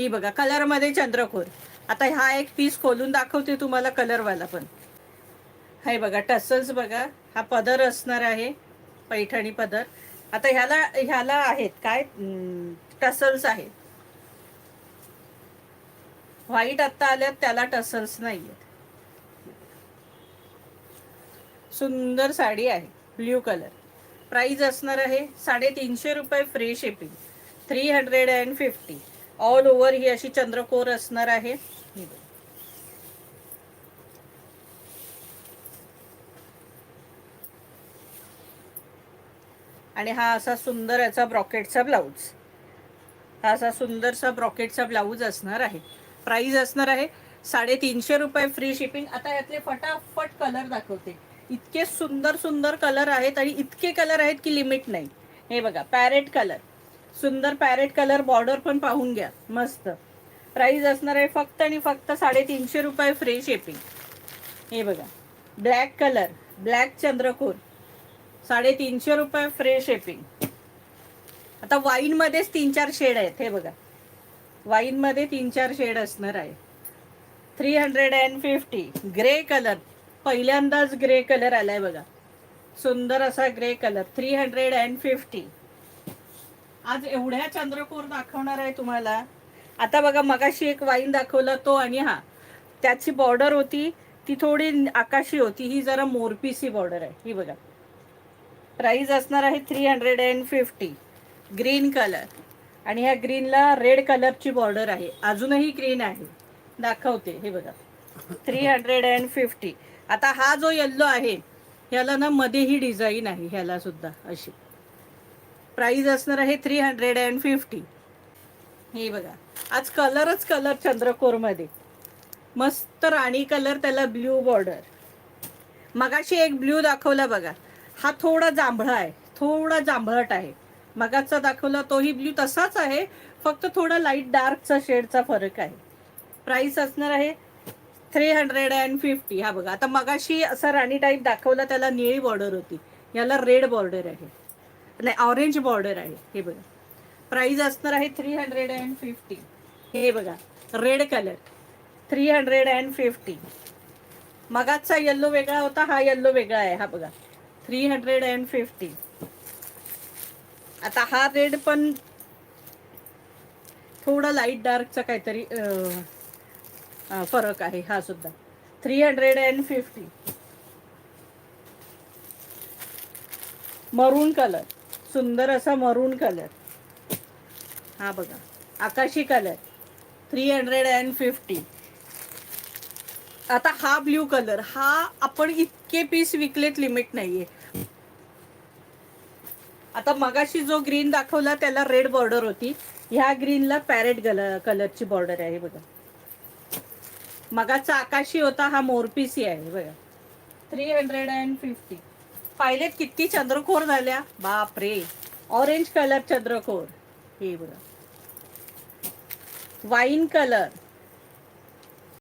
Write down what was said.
ही बघा कलरमध्ये चंद्रखोर आता हा एक पीस खोलून दाखवते तुम्हाला कलरवाला पण. हे बघा टसल्स बघा हा पदर असणार आहे पैठणी पदर. आता ह्याला ह्याला आहेत काय? टसल्स आहेत. व्हाईट आत्ता आल्यात त्याला टसल्स नाही आहेत सुंदर साडी आहे ब्ल्यू कलर. प्राइस असणार आहे साडेतीनशे रुपये free shipping three hundred and fifty. All over ही अशी चंद्रकोर असणार आहे. आणि हा असा सुंदर याचा ब्रॉकेटचा ब्लाऊज. हा असा सुंदरसा ब्रॉकेटचा ब्लाऊज असणार आहे. प्राइस असणार आहे साडेतीनशे रुपये फ्री शिपिंग आता यातले फटाफट कलर दाखवते. इतके सुंदर सुंदर कलर आहेत आणि इतके कलर आहेत की लिमिट नाही. हे बघा पॅरेट कलर सुंदर पॅरेट कलर बॉर्डर पण पाहून घ्या. मस्त. प्राइस असणार आहे फक्त आणि फक्त साडेतीनशे रुपये फ्री शिपिंग हे बघा. ब्लॅक कलर ब्लॅक चंद्रकोर. साडेतीनशे रुपये फ्री शिपिंग आता वाईनमध्येच तीन चार शेड आहेत. हे बघा. वाईनमध्ये तीन चार शेड असणार आहे. Three hundred and fifty grey colour पहिल्यांदाच ग्रे कलर आलाय बघा. सुंदर असा grey colour three hundred and fifty आज एवढ्या चंद्रकोर दाखवणार आहे तुम्हाला. आता बघा मगाशी एक वाईन दाखवला तो आणि हा. त्याची बॉर्डर होती ती थोडी आकाशी होती. ही जरा मोरपीसी बॉर्डर आहे. ही बघा. प्राईज असणार आहे three hundred and fifty green colour आणि ह्या ग्रीनला रेड कलरची बॉर्डर आहे. अजूनही ग्रीन आहे. दाखवते. हे बघा. थ्री हंड्रेड अँड फिफ्टी आता हा जो येल्लो आहे ह्याला ना मध्ये ही डिझाईन आहे. ह्याला सुद्धा अशी. प्राइस असणार आहे थ्री हंड्रेड अँड फिफ्टी. हे बघा. आज कलरच कलर चंद्रकोरमध्ये. मस्त राणी कलर त्याला ब्ल्यू बॉर्डर. मगाशी एक ब्ल्यू दाखवला बघा. हा थोडा जांभळा आहे. थोडा जांभळट आहे. मगाचा दाखवला तोही ब्ल्यू तसाच आहे. फक्त थोडा लाइट डार्कचा शेडचा फरक आहे. प्राइस असणार आहे थ्री हंड्रेड अँड फिफ्टी. हा बघा. आता मगाशी असा राणी टाईप दाखवला त्याला निळी बॉर्डर होती. याला रेड बॉर्डर आहे. नाही ऑरेंज बॉर्डर आहे. हे बघा. प्राइस असणार आहे थ्री हंड्रेड अँड फिफ्टी हे बघा. Red colour three hundred and fifty मगाचा yellow वेगळा होता हा येल्लो वेगळा आहे. हा बघा. थ्री हंड्रेड अँड फिफ्टी आता हा रेड पण थोडा लाइट डार्कचा काहीतरी फरक आहे. हा सुद्धा. Three hundred and fifty maroon colour सुंदर असा मरून कलर हा बघा आकाशी colour three hundred and fifty आता हा ब्ल्यू कलर हा आपण इतके पीस विकलेत लिमिट नाहीये. आता मगाशी जो ग्रीन दाखवला त्याला रेड बॉर्डर होती. ह्या ग्रीनला पॅरेट कलर कलरची बॉर्डर आहे बघा. मगाचा आकाशी होता हा मोरपीसी आहे बघा. थ्री हंड्रेड अँड फिफ्टी पाहिलेत किती चंद्रखोर झाल्या. बाप रे ऑरेंज कलर चंद्रखोर हे बघा. Wine colour